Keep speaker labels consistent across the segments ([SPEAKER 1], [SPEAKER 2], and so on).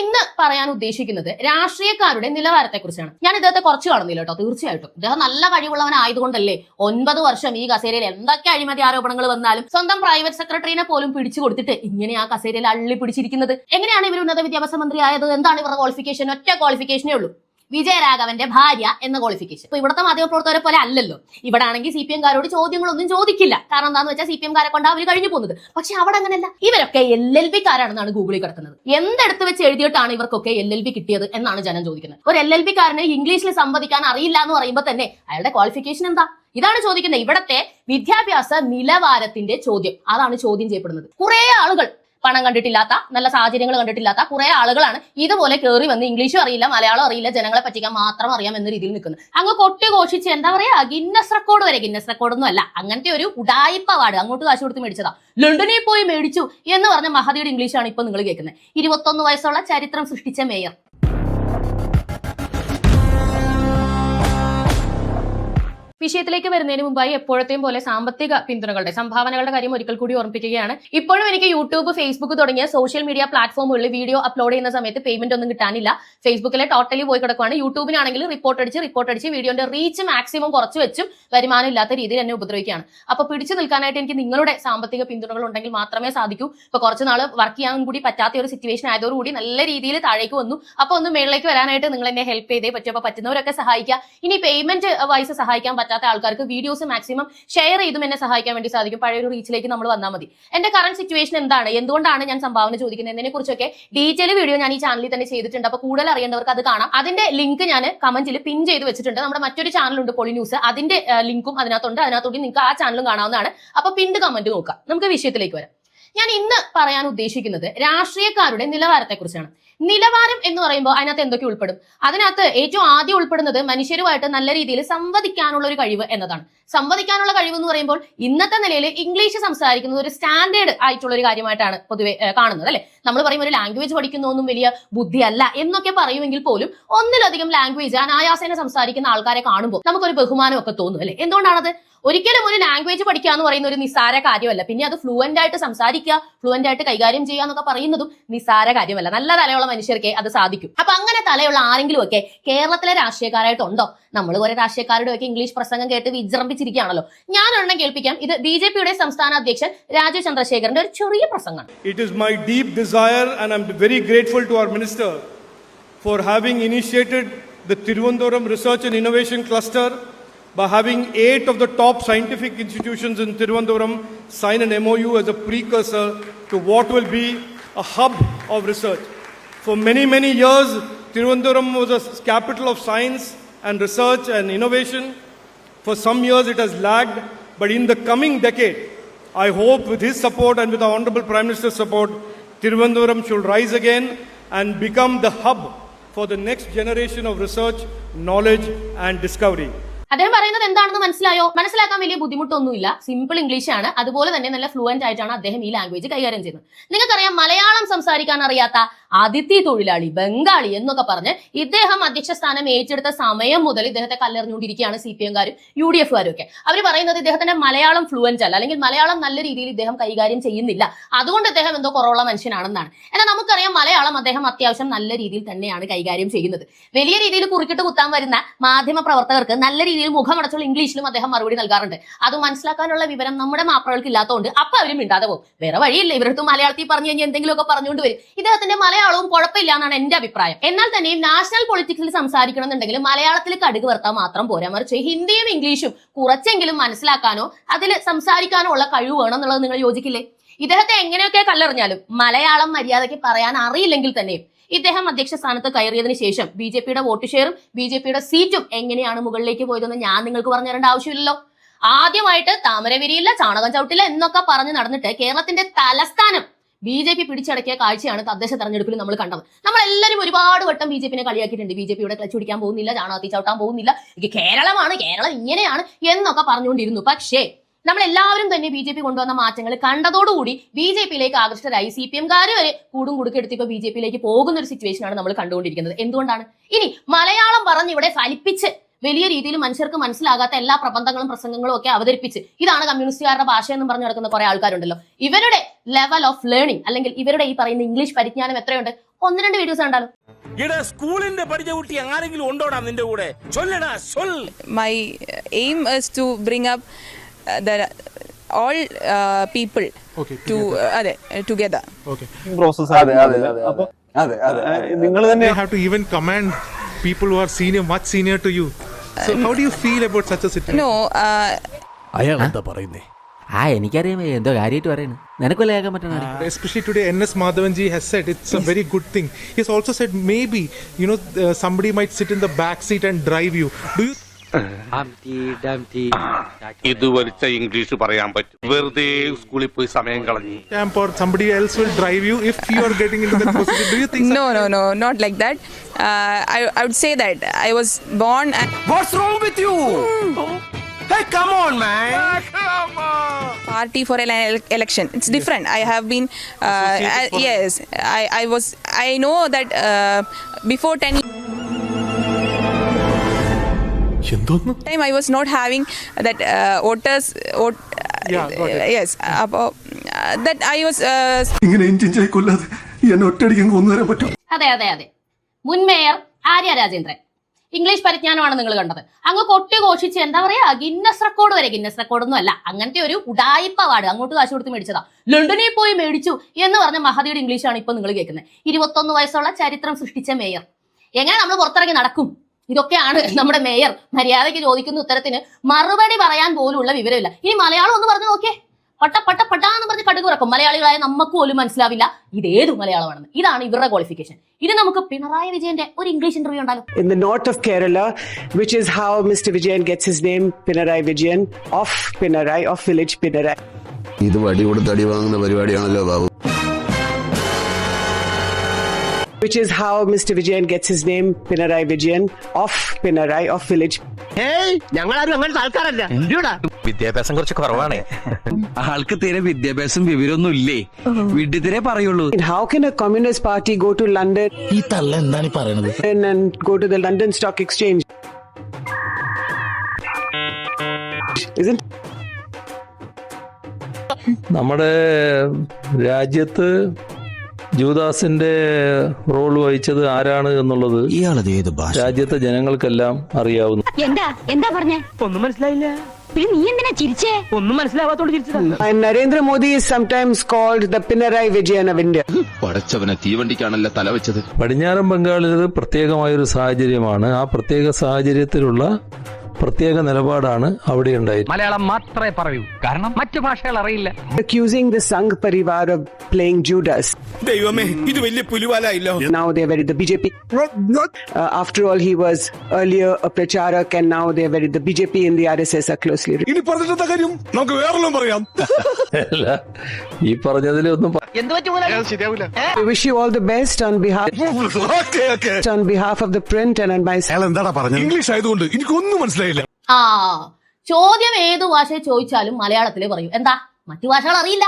[SPEAKER 1] ഇന്ന് പറയാൻ ഉദ്ദേശിക്കുന്നത് രാഷ്ട്രീയക്കാരുടെ നിലവാരത്തെക്കുറിച്ചാണ്. ഞാൻ ഇദ്ദേഹത്തെ കുറച്ച് കാണുന്നില്ല കേട്ടോ തീർച്ചയായിട്ടും. ഇദ്ദേഹം നല്ല കഴിവുള്ളവനായതുകൊണ്ടല്ലേ ഒൻപത് വർഷം ഈ കസേരയിൽ എന്തൊക്കെ അഴിമതി ആരോപണങ്ങൾ വന്നാലും സ്വന്തം പ്രൈവറ്റ് സെക്രട്ടറിനെ പോലും പിടിച്ചു കൊടുത്തിട്ട് ഇങ്ങനെ ആ കസേരയിൽ അള്ളി പിടിച്ചിരിക്കുന്നത് എങ്ങനെയാണ് ഇവർ ഉന്നത വിദ്യാഭ്യാസ മന്ത്രി ആയത് എന്താണ് ഇവരുടെ ക്വാളിഫിക്കേഷൻ ഒറ്റ ക്വാളിഫിക്കേഷനേ ഉള്ളൂ. വിജയരാഘവന്റെ ഭാര്യ എന്ന ക്വാളിഫിക്കേഷൻ ഇപ്പൊ ഇവിടുത്തെ മാധ്യമപ്രവർത്തകരെ പോലെ അല്ലല്ലോ. ഇവിടെ ആണെങ്കിൽ സി പി എംകാരോട് ചോദ്യങ്ങളൊന്നും ചോദിക്കില്ല. കാരണം എന്താന്ന് വെച്ചാൽ സി പി എംകാരെ കൊണ്ട് അവർ കഴിഞ്ഞു പോകുന്നത്. പക്ഷെ അവിടെ അങ്ങനെയല്ല. ഇവരൊക്കെ എൽ എൽ ബി കാരാണെന്നാണ് ഗൂഗിളിൽ കിടക്കുന്നത്. എന്തെടുത്ത് വെച്ച് എഴുതിയിട്ടാണ് ഇവർക്കൊക്കെ എൽ എൽ ബി കിട്ടിയത് എന്നാണ് ജനം ചോദിക്കുന്നത്. ഒരു എൽ എൽ ബി കാരന് ഇംഗ്ലീഷിൽ സംവദിക്കാൻ അറിയില്ല എന്ന് പറയുമ്പോൾ തന്നെ അയാളുടെ ക്വാളിഫിക്കേഷൻ എന്താ? ഇതാണ് ചോദിക്കുന്നത്. ഇവിടത്തെ വിദ്യാഭ്യാസ നിലവാരത്തിന്റെ ചോദ്യം. അതാണ് ചോദ്യം ചെയ്യപ്പെടുന്നത്. കുറെ ആളുകൾ പണം കണ്ടിട്ടില്ലാത്ത നല്ല സാഹചര്യങ്ങൾ കണ്ടിട്ടില്ലാത്ത കുറെ ആളുകളാണ് ഇതുപോലെ കയറി വന്ന് ഇംഗ്ലീഷും അറിയില്ല മലയാളം അറിയില്ല ജനങ്ങളെ പറ്റിക്കാൻ മാത്രം അറിയാം എന്ന രീതിയിൽ നിൽക്കുന്നത്. അങ്ങ് കൊട്ടി ഘോഷിച്ച് എന്താ പറയാ? ഗിന്നസ് റെക്കോർഡ് വരെ. ഗിന്നസ് റെക്കോർഡൊന്നും അല്ല. അങ്ങനത്തെ ഒരു ഉടായിപ്പ അവാർഡ് അങ്ങോട്ട് കാശ് കൊടുത്ത് മേടിച്ചതാ. ലണ്ടനിൽ പോയി മേടിച്ചു എന്ന് പറഞ്ഞ മഹതിയുടെ ഇംഗ്ലീഷാണ് ഇപ്പൊ നിങ്ങൾ കേൾക്കുന്നത്. ഇരുപത്തൊന്ന് വയസ്സുള്ള ചരിത്രം സൃഷ്ടിച്ച മേയർ വിഷയത്തിലേക്ക് വരുന്നതിന് മുമ്പായി എപ്പോഴത്തെയും പോലെ സാമ്പത്തിക പിന്തുണകളുടെ സംഭാവനകളുടെ കാര്യം ഒരിക്കൽ കൂടി ഓർമ്മിപ്പിക്കുകയാണ്. ഇപ്പോഴും എനിക്ക് യൂട്യൂബ് ഫേസ്ബുക്ക് തുടങ്ങിയ സോഷ്യൽ മീഡിയ പ്ലാറ്റ്ഫോമുകളിൽ വീഡിയോ അപ്ലോഡ് ചെയ്യുന്ന സമയത്ത് പേയ്മെന്റ് ഒന്നും കിട്ടാനില്ല. ഫേസ്ബുക്കിലെ ടോട്ടലി പോയി കിടക്കുവാണ്. യൂട്യൂബിനാണെങ്കിൽ റിപ്പോർട്ട് അടിച്ച് റിപ്പോർട്ട് അടിച്ച് വീഡിയോന്റെ റീച്ച് മാക്സിമം കുറച്ച് വെച്ചും വരുമാനം ഇല്ലാത്ത രീതിയിൽ എന്നെ ഉപദ്രവിക്കുകയാണ്. അപ്പൊ പിടിച്ചു നിൽക്കാനായിട്ട് എനിക്ക് നിങ്ങളുടെ സാമ്പത്തിക പിന്തുണകൾ ഉണ്ടെങ്കിൽ മാത്രമേ സാധിക്കൂ. ഇപ്പൊ കുറച്ച് നാൾ വർക്ക് ചെയ്യാൻ കൂടി പറ്റാത്ത ഒരു സിറ്റുവേഷൻ ആയതോടുകൂടി നല്ല രീതിയിൽ താഴേക്ക് വന്നു. അപ്പൊ ഒന്ന് മേളിലേക്ക് വരാനായിട്ട് നിങ്ങൾ എന്നെ ഹെൽപ്പ് ചെയ്തേ പറ്റും. അപ്പൊ പറ്റുന്നവരൊക്കെ സഹായിക്കുക. ഇനി പേയ്മെന്റ് വൈസ് സഹായിക്കാൻ പറ്റാത്ത ആൾക്കാർക്ക് വീഡിയോസ് മാക്സിമം ഷെയർ ചെയ്തും എന്നെ സഹായിക്കാൻ വേണ്ടി സാധിക്കും. പഴയ ഒരു റീച്ചിലേക്ക് നമ്മൾ വന്നാൽ മതി. എന്റെ കറണ്ട് സിറ്റുവേഷൻ എന്താണ്? എന്തുകൊണ്ടാണ് ഞാൻ സംഭാവന ചോദിക്കുന്നത്? എന്നതിനെ കുറിച്ചൊക്കെ ഡീറ്റെയിൽ വീഡിയോ ഞാൻ ഈ ചാനലിൽ തന്നെ ചെയ്തിട്ടുണ്ട്. അപ്പൊ കൂടുതൽ അറിയേണ്ടവർക്ക് അത് കാണാം. അതിന്റെ ലിങ്ക് ഞാൻ കമന്റിൽ പിൻ ചെയ്ത് വെച്ചിട്ടുണ്ട്. നമ്മുടെ മറ്റൊരു ചാനലുണ്ട് പൊളി ന്യൂസ് അതിന്റെ ലിങ്കും അതിനകത്തുണ്ട്. അതിനകത്തോടെ നിങ്ങൾക്ക് ആ ചാനലും കാണാവുന്നതാണ്. അപ്പൊ പിൻഡ് കമന്റ് നോക്കാം. നമുക്ക് വിഷയത്തിലേക്ക് വരാം. ഞാൻ ഇന്ന് പറയാൻ ഉദ്ദേശിക്കുന്നത് രാഷ്ട്രീയക്കാരുടെ നിലവാരത്തെക്കുറിച്ചാണ്. നിലവാരം എന്ന് പറയുമ്പോൾ അതിനകത്ത് എന്തൊക്കെ ഉൾപ്പെടും? അതിനകത്ത് ഏറ്റവും ആദ്യം ഉൾപ്പെടുന്നത് മനുഷ്യരുമായിട്ട് നല്ല രീതിയിൽ സംവദിക്കാനുള്ള ഒരു കഴിവ് എന്നതാണ്. സംവദിക്കാനുള്ള കഴിവ് എന്ന് പറയുമ്പോൾ ഇന്നത്തെ നിലയിൽ ഇംഗ്ലീഷ് സംസാരിക്കുന്നത് ഒരു സ്റ്റാൻഡേർഡ് ആയിട്ടുള്ള ഒരു കാര്യമായിട്ടാണ് പൊതുവെ കാണുന്നത് അല്ലെ? നമ്മൾ പറയും ഒരു ലാംഗ്വേജ് പഠിക്കുന്നതൊന്നും വലിയ ബുദ്ധിയല്ല എന്നൊക്കെ പറയുമെങ്കിൽ പോലും ഒന്നിലധികം ലാംഗ്വേജ് അനായാസേന സംസാരിക്കുന്ന ആൾക്കാരെ കാണുമ്പോൾ നമുക്കൊരു ബഹുമാനമൊക്കെ തോന്നും അല്ലെ? എന്തുകൊണ്ടാണത്? ഒരിക്കലും ഒരു ലാംഗ്വേജ് പഠിക്കുക എന്ന് പറയുന്ന ഒരു നിസാര കാര്യമല്ല. പിന്നെ അത് ഫ്ലുവന്റ് ആയിട്ട് സംസാരിക്കുക ഫ്ലുവന്റ് ആയിട്ട് കൈകാര്യം ചെയ്യുക എന്നൊക്കെ പറയുന്നതും നിസാര കാര്യമല്ല. നല്ല തലയുള്ള മനുഷ്യർക്ക് അത് സാധിക്കും. അപ്പൊ അങ്ങനെ തലയുള്ള ആരെങ്കിലും ഒക്കെ കേരളത്തിലെ രാഷ്ട്രീയക്കാരായിട്ടുണ്ടോ? നമ്മൾ കുറെ രാഷ്ട്രീയക്കാരുടെ ഒക്കെ ഇംഗ്ലീഷ് പ്രസംഗം കേട്ട് വിജൃംഭിച്ചിരിക്കുകയാണല്ലോ. ഞാൻ ഒരെണ്ണം കേൾപ്പിക്കാം. ഇത് ബി ജെ പിയുടെ സംസ്ഥാന അധ്യക്ഷൻ രാജീവ് ചന്ദ്രശേഖരന്റെ ഒരു ചെറിയ പ്രസംഗമാണ്.
[SPEAKER 2] Is my deep desire, and I'm very grateful to our minister for having initiated the Tiruvandhuram Research and Innovation Cluster by having eight of the top scientific institutions in Tiruvandhuram sign an MOU as a precursor to what will be a hub of research. For many, many years, Tiruvandhuram was a capital of science and research and innovation. For some years it has lagged, but in the coming decade, I hope with his support and with our Honorable Prime Minister's support, Tiruvandhuram should rise again and become the hub for the next generation of research, knowledge, and discovery.
[SPEAKER 1] അദ്ദേഹം പറയുന്നത് എന്താണെന്ന് മനസ്സിലായോ? മനസ്സിലാക്കാൻ വലിയ ബുദ്ധിമുട്ടൊന്നുമില്ല. Simple English ആണ്. അതുപോലെ തന്നെ നല്ല ഫ്ലുവന്റ് ആയിട്ടാണ് അദ്ദേഹം ഈ ലാംഗ്വേജ് കൈകാര്യം ചെയ്യുന്നത്. നിങ്ങൾക്കറിയാം മലയാളം സംസാരിക്കാൻ അറിയാത്ത അതിഥി തൊഴിലാളി ബംഗാളി എന്നൊക്കെ പറഞ്ഞ് ഇദ്ദേഹം അധ്യക്ഷ സ്ഥാനം ഏറ്റെടുത്ത സമയം മുതൽ ഇദ്ദേഹത്തെ കല്ലെറിഞ്ഞുകൊണ്ടിരിക്കുകയാണ് സി പി എംകാരും യു ഡി എഫുകാരും ഒക്കെ അവർ പറയുന്നത് ഇദ്ദേഹത്തിന്റെ മലയാളം ഫ്ലുവൻസ് അല്ല അല്ലെങ്കിൽ മലയാളം നല്ല രീതിയിൽ ഇദ്ദേഹം കൈകാര്യം ചെയ്യുന്നില്ല. അതുകൊണ്ട് ഇദ്ദേഹം എന്തോ കുറവുള്ള മനുഷ്യനാണെന്നാണ്. എന്നാൽ നമുക്കറിയാം മലയാളം അദ്ദേഹം അത്യാവശ്യം നല്ല രീതിയിൽ തന്നെയാണ് കൈകാര്യം ചെയ്യുന്നത്. വലിയ രീതിയിൽ കുറിക്കിട്ട് കുത്താൻ വരുന്ന മാധ്യമ പ്രവർത്തകർക്ക് നല്ല രീതിയിൽ മുഖമടച്ചുള്ള ഇംഗ്ലീഷിലും അദ്ദേഹം മറുപടി നൽകാറുണ്ട്. അത് മനസ്സിലാക്കാനുള്ള വിവരം നമ്മുടെ മാപ്പിളകൾക്ക് ഇല്ലാത്തതുകൊണ്ട് അപ്പൊ അവരും മിണ്ടാതെ പോകും. വേറെ വഴിയില്ല ഇവരടുത്ത് മലയാളത്തിൽ പറഞ്ഞു കഴിഞ്ഞാൽ എന്തെങ്കിലുമൊക്കെ പറഞ്ഞുകൊണ്ട് വരും. ഇദ്ദേഹത്തിന്റെ മലയാളവും കുഴപ്പമില്ല എന്നാണ് എന്റെ അഭിപ്രായം. എന്നാൽ തന്നെയും നാഷണൽ പൊളിറ്റിക്സിൽ സംസാരിക്കണം എന്നുണ്ടെങ്കിൽ മലയാളത്തിൽ കടുക് വർത്താൻ മാത്രം പോരാ. മറിച്ച് ഹിന്ദിയും ഇംഗ്ലീഷും കുറച്ചെങ്കിലും മനസ്സിലാക്കാനോ അതിൽ സംസാരിക്കാനോ ഉള്ള കഴിവ് വേണം എന്നുള്ളത് നിങ്ങൾ യോജിക്കില്ലേ? ഇദ്ദേഹത്തെ എങ്ങനെയൊക്കെ കല്ലെറിഞ്ഞാലും മലയാളം മര്യാദയ്ക്ക് പറയാൻ അറിയില്ലെങ്കിൽ തന്നെയും ഇദ്ദേഹം അധ്യക്ഷ സ്ഥാനത്ത് കയറിയതിനു ശേഷം ബി ജെ പിയുടെ വോട്ട് ഷെയറും ബി ജെ പിയുടെ സീറ്റും എങ്ങനെയാണ് മുകളിലേക്ക് പോയതെന്ന് ഞാൻ നിങ്ങൾക്ക് പറഞ്ഞു തരേണ്ട ആവശ്യമില്ലല്ലോ. ആദ്യമായിട്ട് താമരവിരിയില്ല ചാണകം ചവിട്ടില്ല എന്നൊക്കെ പറഞ്ഞ് നടന്നിട്ട് കേരളത്തിന്റെ തലസ്ഥാനം ബി ജെ പി പിടിച്ചടക്കിയ കാഴ്ചയാണ് തദ്ദേശ തെരഞ്ഞെടുപ്പിൽ നമ്മൾ കണ്ടത്. നമ്മളെല്ലാവരും ഒരുപാട് വട്ടം ബി ജെ പിനെ കളിയാക്കിയിട്ടുണ്ട്. ബി ജെ പിയുടെ ക്ലച്ച് പിടിക്കാൻ പോകുന്നില്ല ചാണകത്തി ചവിട്ടാൻ പോകുന്നില്ല. കേരളമാണ് കേരളം ഇങ്ങനെയാണ് എന്നൊക്കെ പറഞ്ഞുകൊണ്ടിരുന്നു. പക്ഷേ നമ്മളെല്ലാവരും തന്നെ ബി ജെ പി കൊണ്ടുവന്ന മാറ്റങ്ങൾ കണ്ടതോടുകൂടി ബി ജെ പിയിലേക്ക് ആകർഷ്ടരായി സി പി എംകാർ വരെ കൂടും കുടുക്കെടുത്ത് എടുത്തിപ്പോൾ ബി ജെ പിയിലേക്ക് പോകുന്ന ഒരു സിറ്റുവേഷനാണ് നമ്മൾ കണ്ടുകൊണ്ടിരിക്കുന്നത്. എന്തുകൊണ്ടാണ്? ഇനി മലയാളം പറഞ്ഞ് ഇവിടെ ഫലിപ്പിച്ച് വലിയ രീതിയിൽ മനുഷ്യർക്ക് മനസ്സിലാകാത്ത എല്ലാ പ്രബന്ധങ്ങളും പ്രസംഗങ്ങളും ഒക്കെ അവതരിപ്പിച്ച് ഇതാണ് കമ്മ്യൂണിസ്റ്റുകാരുടെ ഭാഷ എന്ന് പറഞ്ഞു നടക്കുന്ന കുറെ ആൾക്കാരുണ്ടല്ലോ. ഇവരുടെ ലെവൽ ഓഫ് ലേണിംഗ് അല്ലെങ്കിൽ ഇവരുടെ ഈ പറയുന്ന ഇംഗ്ലീഷ് പരിജ്ഞാനം എത്രയുണ്ട്? ഒന്ന് രണ്ട് വീഡിയോസ് കണ്ടാലും?
[SPEAKER 3] ഇവിടെ സ്കൂളിന്റെ പഠിച്ച കുട്ടി ആരെങ്കിലും ഉണ്ടോടാ നിന്റെ കൂടെ? ചൊല്ലടാ സൊൽ
[SPEAKER 4] my aim is to bring up the all people to അതെ ടുഗദർ
[SPEAKER 5] പ്രോസസ്
[SPEAKER 6] അതെ അതെ അതെ. Uh, അതെ
[SPEAKER 5] നിങ്ങൾ തന്നെ
[SPEAKER 7] have to even command people who are senior much senior to you. So how do you feel about such a situation?
[SPEAKER 4] No
[SPEAKER 3] അയാൾ എന്താ പറയുന്നേ
[SPEAKER 8] ആ എനിക്കറിയാം എന്തോ കാര്യമായിട്ട് പറയുന്നു നിനക്കല്ലേ ആകാൻ പറ്റണ
[SPEAKER 7] Especially today, N.S. Madhavanji has said it's a very good thing. He has also said maybe, you know, uh, somebody might sit in the back seat and drive you. Do you
[SPEAKER 9] ഇത് വലിച്ച English പറയാൻ പറ്റും വെറുതെ സ്കൂളിൽ പോയി സമയം കളഞ്ഞു
[SPEAKER 7] or somebody else will drive you if you are getting into that position. Do you think?
[SPEAKER 4] No, no, no, not like that. Uh, I, I would say that I was born. What's
[SPEAKER 3] wrong with you? Hey, come on, man. Ah,
[SPEAKER 4] Party for an election. It's different. I have been. Uh, yes, I, I was. I know that uh, before
[SPEAKER 3] ten.
[SPEAKER 4] Time I was not having that voters yes അപ്പോൾ that I was
[SPEAKER 6] ഇങ്ങനെ എഞ്ചിഞ്ചായി കൊല്ലാതെ എന്നെ കൊന്നുതരാൻ പറ്റും
[SPEAKER 1] അതെ അതെ അതെ. മുൻ മേയർ ആര്യ രാജേന്ദ്രൻ. ഇംഗ്ലീഷ് പരിജ്ഞാനമാണ് നിങ്ങൾ കണ്ടത്. അങ്ങ് കൊട്ടി ഘോഷിച്ച് എന്താ പറയാ? ഗിന്നസ് റെക്കോർഡ് വരെ. ഗിന്നസ് റെക്കോർഡൊന്നും അല്ല. അങ്ങനത്തെ ഒരു ഉടായിപ്പ അവാർഡ് അങ്ങോട്ട് കാശ് കൊടുത്ത് മേടിച്ചതാ. ലണ്ടനിൽ പോയി മേടിച്ചു എന്ന് പറഞ്ഞ മഹതിയുടെ ഇംഗ്ലീഷാണ് ഇപ്പൊ നിങ്ങൾ കേൾക്കുന്നത്. ഇരുപത്തൊന്ന് വയസ്സുള്ള ചരിത്രം സൃഷ്ടിച്ച മേയർ. എങ്ങനെ നമ്മൾ പുറത്തിറങ്ങി നടക്കും? ഇതൊക്കെയാണ് നമ്മുടെ മേയർ മര്യാദയ്ക്ക് ചോദിക്കുന്ന ഉത്തരത്തിന് മറുപടി പറയാൻ പോലുള്ള വിവരമില്ല. ഇനി മലയാളം ഒന്ന് പറഞ്ഞു നോക്കേ പട്ട പട്ട പട്ട എന്ന് പറഞ്ഞ് കടുക് ഉറക്കും മലയാളികളായ നമുക്ക് പോലും മനസ്സിലാവില്ല ഇത് ഏത് മലയാളമാണെന്ന്. ഇതാണ് ഇവരുടെ ക്വാളിഫിക്കേഷൻ ഇത് നമുക്ക് പിണറായി വിജയന്റെ ഒരു ഇംഗ്ലീഷ് ഇന്റർവ്യൂ ഉണ്ടാകും
[SPEAKER 10] in north of Kerala mister Vijayan Pinarayi Vijayan of Pinarayi of village Pinarayi
[SPEAKER 6] ഇത് വടി കൊടുത്ത് അടി വാങ്ങുന്ന പരിപാടിയാണല്ലോ Babu.
[SPEAKER 10] which is how Mr. Vijayan gets his name, Pinarai Vijayan, of Pinarai, of village.
[SPEAKER 3] ഞങ്ങളാരും അങ്ങനത്തെ ആൾക്കാരല്ല.
[SPEAKER 8] വിദ്യാഭ്യാസം കുറച്ച് കുറവാണ്.
[SPEAKER 5] ആൾക്ക് തീരെ വിദ്യാഭ്യാസം വിവരമൊന്നും ഇല്ലേ? വീട്ടിൽ പറയുള്ളൂ.
[SPEAKER 10] How can a communist party go to London
[SPEAKER 3] ഈ തല്ല എന്താണ്
[SPEAKER 10] പറയുന്നത് go to the London stock exchange
[SPEAKER 11] നമ്മുടെ രാജ്യത്ത് ജൂദാസിന്റെ റോൾ വഹിച്ചത് ആരാണ് എന്നുള്ളത്
[SPEAKER 5] ഇയാളത് ഏത് ഭാഷ?
[SPEAKER 11] രാജ്യത്തെ ജനങ്ങൾക്കെല്ലാം അറിയാവുന്നു
[SPEAKER 12] എന്താ? എന്താ പറഞ്ഞേ?
[SPEAKER 3] ഒന്നും മനസ്സിലായില്ല.
[SPEAKER 12] പിന്നെ നീ എന്തിനാ ചിരിച്ചേ?
[SPEAKER 3] ഒന്നും മനസ്സിലാവാത്തോട് ചിരിച്ചതാ.
[SPEAKER 10] Narendra Modi sums called the Pinarayi Vijayan of India
[SPEAKER 6] പടച്ചവനെ തീവണ്ടിക്കാണല്ലോ തല വെച്ചത്?
[SPEAKER 11] പടിഞ്ഞാറൻ ബംഗാളിൽ പ്രത്യേകമായ ഒരു സാഹചര്യമാണ്. ആ പ്രത്യേക സാഹചര്യത്തിലുള്ള പ്രത്യേക നിലപാടാണ് അവിടെ ഉണ്ടായത്
[SPEAKER 8] മലയാളം മാത്രമേ പറയൂ. കാരണം മറ്റു ഭാഷകൾ അറിയില്ല.
[SPEAKER 10] Accusing the Sangh Parivar of playing Judas
[SPEAKER 3] ദൈവമേ ഇത് വലിയ പുലിവാലായില്ലോ.
[SPEAKER 10] നാവ് ദേവരി the B J P after all he was earlier pracharak and now ദേവരി the B J P in the R S S
[SPEAKER 3] ഇനി പറഞ്ഞിട്ട നമുക്ക് വേറെല്ലാം പറയാം.
[SPEAKER 11] ഈ
[SPEAKER 3] പറഞ്ഞതിൽ
[SPEAKER 1] ഒന്നും ചോദ്യം ഏത് ഭാഷയെ ചോദിച്ചാലും മലയാളത്തിലേ പറയൂ. എന്താ? മറ്റു ഭാഷകൾ അറിയില്ല.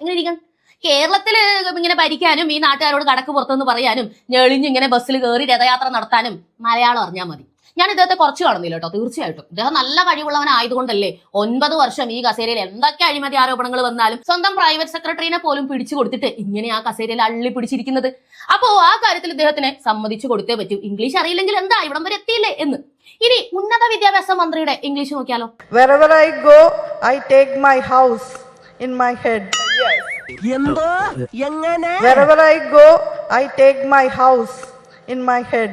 [SPEAKER 1] എങ്ങനെ ഇരിക്കണം? കേരളത്തിൽ ഇങ്ങനെ ഭരിക്കാനും ഈ നാട്ടുകാരോട് കടക്ക് പുറത്തുനിന്ന് പറയാനും ഞെളിഞ്ഞിങ്ങനെ ബസ്സിൽ കയറി രഥയാത്ര നടത്താനും മലയാളം അറിഞ്ഞാൽ മതി. ഞാൻ ഇദ്ദേഹത്തെ കുറച്ച് കാണുന്നില്ല കേട്ടോ തീർച്ചയായിട്ടും. ഇദ്ദേഹം നല്ല കഴിവുള്ളവനായതുകൊണ്ടല്ലേ ഒൻപത് വർഷം ഈ കസേരയിൽ എന്തൊക്കെ അഴിമതി ആരോപണങ്ങൾ വന്നാലും സ്വന്തം പ്രൈവറ്റ് സെക്രട്ടറിനെ പോലും പിടിച്ചു കൊടുത്തിട്ട് ഇങ്ങനെ ആ കസേരയിൽ അള്ളി പിടിച്ചിരിക്കുന്നത്. അപ്പോ ആ കാര്യത്തിൽ ഇദ്ദേഹത്തിന് സമ്മതിച്ചു കൊടുത്തേ പറ്റൂ. ഇംഗ്ലീഷ് അറിയില്ലെങ്കിൽ എന്താ ഇവിടം വരെ എത്തിയില്ലേ എന്ന്. ഇനി ഉന്നത വിദ്യാഭ്യാസ മന്ത്രിയുടെ ഇംഗ്ലീഷ് നോക്കിയാലോ?
[SPEAKER 12] I go I take my house in my head
[SPEAKER 3] എന്തോ? എങ്ങനെ?
[SPEAKER 12] Wherever i go i take my house in my head.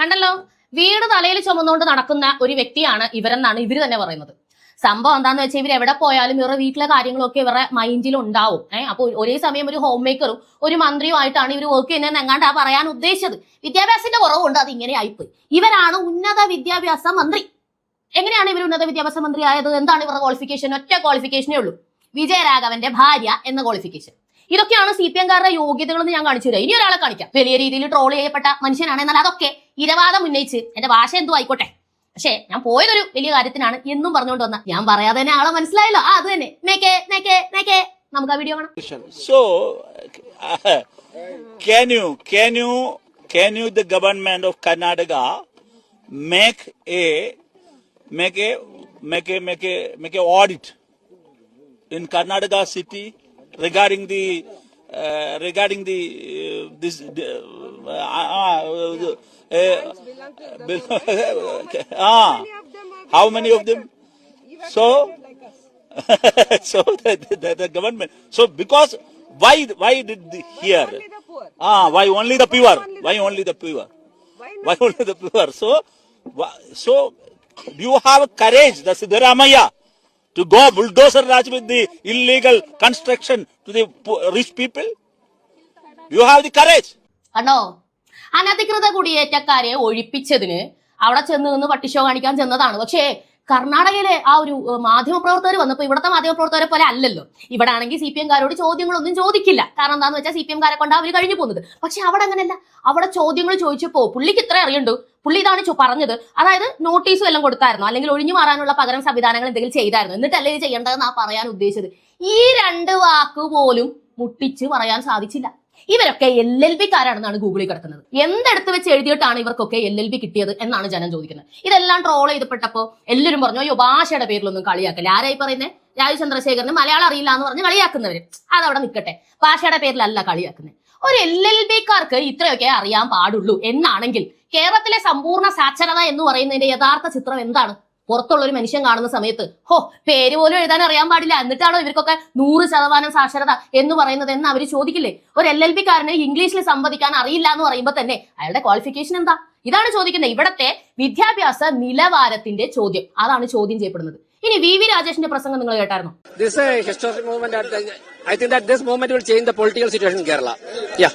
[SPEAKER 1] കണ്ടല്ലോ? വീട് തലയിൽ ചുമന്നുകൊണ്ട് നടക്കുന്ന ഒരു വ്യക്തിയാണ് ഇവരെന്നാണ് ഇവർ തന്നെ പറയുന്നത്. സംഭവം എന്താണെന്ന് വെച്ചാൽ ഇവർ എവിടെ പോയാലും ഇവരുടെ വീട്ടിലെ കാര്യങ്ങളൊക്കെ ഇവരുടെ മൈൻഡിൽ ഉണ്ടാവും. ഏഹ് അപ്പോൾ ഒരേ സമയം ഒരു ഹോം മേക്കറും ഒരു മന്ത്രിയുമായിട്ടാണ് ഇവർ വർക്ക് ചെയ്യുന്നതെന്ന് എങ്ങാണ്ടാ പറയാൻ ഉദ്ദേശിച്ചത്. വിദ്യാഭ്യാസത്തിന്റെ കുറവുണ്ട് അത് ഇങ്ങനെ ആയിപ്പോയി. ഇവരാണ് ഉന്നത വിദ്യാഭ്യാസ മന്ത്രി. എങ്ങനെയാണ് ഇവർ ഉന്നത വിദ്യാഭ്യാസ മന്ത്രി ആയത് എന്താണ് ഇവരുടെ ക്വാളിഫിക്കേഷൻ ഒറ്റ ക്വാളിഫിക്കേഷനേ ഉള്ളൂ. വിജയരാഘവന്റെ ഭാര്യ എന്ന ക്വാളിഫിക്കേഷൻ ഇതൊക്കെയാണ് സി പി എംകാരുടെ യോഗ്യതകളെന്ന് ഞാൻ കാണിച്ചു തരാം. ഇനി ഒരാളെ കാണിക്കാം. വലിയ രീതിയിൽ ട്രോൾ ചെയ്യപ്പെട്ട മനുഷ്യനാണ്. എന്നാൽ അതൊക്കെ ഇരവാദം ഉന്നയിച്ച് എന്റെ ഭാഷ എന്തു ആയിക്കോട്ടെ. പക്ഷേ ഞാൻ പോയതൊരു വലിയ കാര്യത്തിനാണ് എന്നും പറഞ്ഞുകൊണ്ട് വന്ന. ഞാൻ പറയാതെ തന്നെ ആളെ മനസ്സിലായല്ലോ. ആ അത് തന്നെ. നേക്കേ നേക്കേ നമുക്ക് ആ വീഡിയോ കാണാം.
[SPEAKER 9] So can you can you can you the government of karnataka make a make in Karnataka city regarding the uh, regarding the uh, this uh, uh, uh, uh, uh, how many of them? So so the, the, the government so because why why did the, here ah why only the poor why only the poor why only the poor so so do you have courage the siddharamaya? To go bulldozer raj with the illegal construction to the rich people? You have the courage.
[SPEAKER 1] കണ്ടോ അനധികൃത കുടിയേറ്റക്കാരെ ഒഴിപ്പിച്ചതിന് അവിടെ ചെന്ന് നിന്ന് പട്ടിഷോ കാണിക്കാൻ ചെന്നതാണ്. പക്ഷേ കർണാടകയിലെ ആ ഒരു മാധ്യമപ്രവർത്തകർ വന്നപ്പോൾ ഇവിടുത്തെ മാധ്യമപ്രവർത്തകരെ പോലെ അല്ലല്ലോ. ഇവിടെ ആണെങ്കിൽ സി പി എംകാരോട് ചോദ്യങ്ങളൊന്നും ചോദിക്കില്ല. കാരണം എന്താണെന്ന് വെച്ചാൽ സി പി എംകാരെ കൊണ്ട് അവർ കഴിഞ്ഞു പോകുന്നത്. പക്ഷെ അവിടെ അങ്ങനെയല്ല. അവിടെ ചോദ്യങ്ങൾ ചോദിച്ചപ്പോൾ പുള്ളിക്ക് ഇത്ര അറിയണ്ടു പുള്ളി ഇതാണ് പറഞ്ഞത്. അതായത് നോട്ടീസും എല്ലാം കൊടുത്തായിരുന്നു. അല്ലെങ്കിൽ ഒഴിഞ്ഞു മാറാനുള്ള പകരം സംവിധാനങ്ങൾ എന്തെങ്കിലും ചെയ്തായിരുന്നു. എന്നിട്ടല്ലേ ഇത് ചെയ്യേണ്ടതെന്ന് ആ പറയാൻ ഉദ്ദേശിച്ചത്. ഈ രണ്ട് വാക്ക് പോലും മുട്ടിച്ച് പറയാൻ സാധിച്ചില്ല. ഇവരൊക്കെ എൽ എൽ ബിക്കാരാണെന്നാണ് ഗൂഗിളിൽ കിടക്കുന്നത്. എന്തെടുത്ത് വെച്ച് എഴുതിയിട്ടാണ് ഇവർക്കൊക്കെ എൽ എൽ ബി കിട്ടിയത് എന്നാണ് ജനം ചോദിക്കുന്നത്. ഇതെല്ലാം ട്രോൾ ചെയ്തപ്പെട്ടപ്പോൾ എല്ലാവരും പറഞ്ഞു അയ്യോ ഭാഷയുടെ പേരിലൊന്നും കളിയാക്കല്ല? ആരായി പറയുന്നത് രാജു ചന്ദ്രശേഖരന് മലയാളം അറിയില്ല എന്ന് പറഞ്ഞ് കളിയാക്കുന്നവര്. അതവിടെ നിൽക്കട്ടെ ഭാഷയുടെ പേരിലല്ല കളിയാക്കുന്നത്. ഒരു എൽ എൽ ബിക്കാർക്ക് ഇത്രയൊക്കെ അറിയാൻ പാടുള്ളൂ എന്നാണെങ്കിൽ കേരളത്തിലെ സമ്പൂർണ സാക്ഷരത എന്ന് പറയുന്നതിന്റെ യഥാർത്ഥ ചിത്രം എന്താണ്? പുറത്തുള്ള ഒരു മനുഷ്യൻ കാണുന്ന സമയത്ത് ഹോ പേര് പോലും എഴുതാൻ അറിയാൻ പാടില്ല. എന്നിട്ടാണോ ഇവർക്കൊക്കെ നൂറ് ശതമാനം സാക്ഷരത എന്ന് പറയുന്നത് എന്ന് അവർ ചോദിക്കില്ലേ? ഒരു എൽ എൽ ബി കാരന് ഇംഗ്ലീഷിൽ സംവദിക്കാൻ അറിയില്ല എന്ന് പറയുമ്പോൾ തന്നെ അയാളുടെ ക്വാളിഫിക്കേഷൻ എന്താ? ഇതാണ് ചോദിക്കുന്നത്. ഇവിടത്തെ വിദ്യാഭ്യാസ നിലവാരത്തിന്റെ ചോദ്യം. അതാണ് ചോദ്യം ചെയ്യപ്പെടുന്നത്. ഇനി വി വി രാജേഷിന്റെ പ്രസംഗം നിങ്ങൾ കേട്ടായിരുന്നു
[SPEAKER 3] This is a historic movement. At the, I think that this movement will change the political situation in Kerala. Yeah.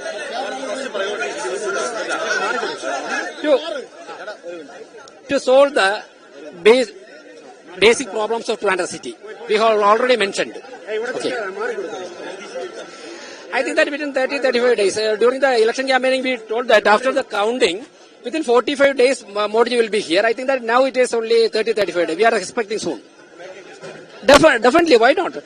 [SPEAKER 3] To, to solve the base, basic problems of Trivandrum city, we have already mentioned. Okay. I think that within 30 35 days, uh, during the election campaigning, we told that after the counting, within 45 days, uh, Modi will be here. I think that now it is only 30 35 days. We are expecting soon. Defi- why not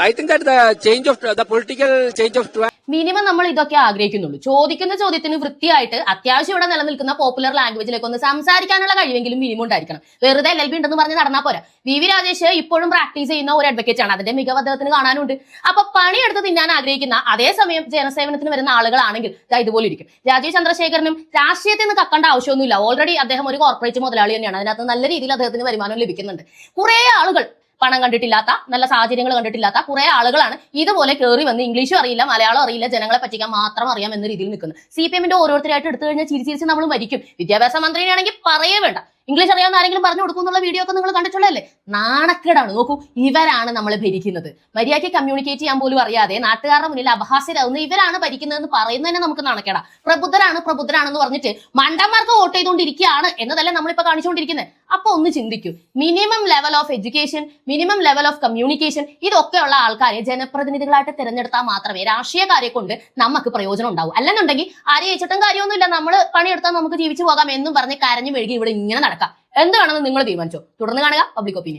[SPEAKER 3] I think that of the political change of Trivandrum
[SPEAKER 1] മിനിമം നമ്മൾ ഇതൊക്കെ ആഗ്രഹിക്കുന്നുള്ളൂ. ചോദിക്കുന്ന ചോദ്യത്തിന് വൃത്തിയായിട്ട് അത്യാവശ്യം ഇവിടെ നിലനിൽക്കുന്ന പോപ്പുലർ ലാംഗ്വേജിലേക്ക് ഒന്ന് സംസാരിക്കാനുള്ള കഴിവെങ്കിലും മിനിമം ഉണ്ടായിരിക്കണം. വെറുതെ എൽ എൽ ബി ഉണ്ടെന്ന് പറഞ്ഞ് നടന്നാൽ പോരാ. വി വി രാജേഷ് ഇപ്പോഴും പ്രാക്ടീസ് ചെയ്യുന്ന ഒരു അഡ്വക്കേറ്റ് ആണ്. അതിന്റെ മികവ് അദ്ദേഹത്തിന് കാണാനുണ്ട്. അപ്പൊ പണിയെടുത്ത് തിന്നാൻ ആഗ്രഹിക്കുന്ന അതേസമയം ജനസേവനത്തിന് വരുന്ന ആളുകളാണെങ്കിൽ ദാ ഇതുപോലെ ഇരിക്കും. രാജീവ് ചന്ദ്രശേഖരനും രാഷ്ട്രീയത്തിൽ നിന്ന് കക്കേണ്ട ആവശ്യമൊന്നുമില്ല. ഓൾറെഡി അദ്ദേഹം ഒരു കോർപ്പറേറ്റ് മുതലാളി തന്നെയാണ്. അതിനകത്ത് നല്ല രീതിയിൽ അദ്ദേഹത്തിന് വരുമാനം ലഭിക്കുന്നുണ്ട്. കുറെ ആളുകൾ പണം കണ്ടിട്ടില്ലാത്ത നല്ല സാഹചര്യങ്ങൾ കണ്ടിട്ടില്ലാത്ത കുറെ ആളുകളാണ് ഇതുപോലെ കയറി വന്ന് ഇംഗ്ലീഷും അറിയില്ല മലയാളം അറിയില്ല ജനങ്ങളെ പറ്റിക്കാൻ മാത്രം അറിയാം എന്ന രീതിയിൽ നിൽക്കുന്നത്. സി പി എമ്മിന്റെ ഓരോരുത്തരായിട്ട് എടുത്തു കഴിഞ്ഞാൽ ചിരിച്ചിരിച്ച് ചിരിച്ച് നമ്മൾ മരിക്കും. വിദ്യാഭ്യാസ മന്ത്രിയാണെങ്കിൽ പറയേ വേണ്ട. ഇംഗ്ലീഷ് അറിയാവുന്ന ആരെങ്കിലും പറഞ്ഞു കൊടുക്കുന്നുള്ള വീഡിയോ ഒക്കെ നിങ്ങൾ കണ്ടിട്ടുള്ളതല്ലേ? നാണക്കേടാണ്. നോക്കൂ ഇവരാണ് നമ്മളെ ഭരിക്കുന്നത്. മര്യാദയ്ക്ക് കമ്മ്യൂണിക്കേറ്റ് ചെയ്യാൻ പോലും അറിയാതെ നാട്ടുകാരുടെ മുന്നിൽ അപഹാസ്യരാകുന്ന ഇവരാണ് ഭരിക്കുന്നതെന്ന് പറയുന്നത് തന്നെ നമുക്ക് നാണക്കേടാ. പ്രബുദ്ധരാണ് പ്രബുദ്ധരാണെന്ന് പറഞ്ഞിട്ട് മണ്ടന്മാർക്ക് വോട്ട് ചെയ്തുകൊണ്ടിരിക്കുകയാണ് എന്നതല്ലേ നമ്മളിപ്പോൾ കാണിച്ചുകൊണ്ടിരിക്കുന്നത്. അപ്പൊ ഒന്ന് ചിന്തിക്കൂ. Minimum level of education minimum level of communication ഇതൊക്കെയുള്ള ആൾക്കാരെ ജനപ്രതിനിധികളായിട്ട് തിരഞ്ഞെടുത്താൽ മാത്രമേ രാഷ്ട്രീയക്കാരെ കൊണ്ട് നമുക്ക് പ്രയോജനം ഉണ്ടാവൂ. അല്ലെന്നുണ്ടെങ്കിൽ ആരെയും ചേച്ചിട്ടും കാര്യമൊന്നുമില്ല. നമ്മൾ പണിയെടുത്താൽ നമുക്ക് ജീവിച്ചു പോകാം എന്നും പറഞ്ഞ് കരഞ്ഞു മെഴുകി ഇവിടെ ഇങ്ങനെ നടക്കാം. എന്താണെന്ന് നിങ്ങൾ തീരുമാനിച്ചോ? തുടർന്ന് കാണുക പബ്ലിക് ഒപ്പീനിയൻ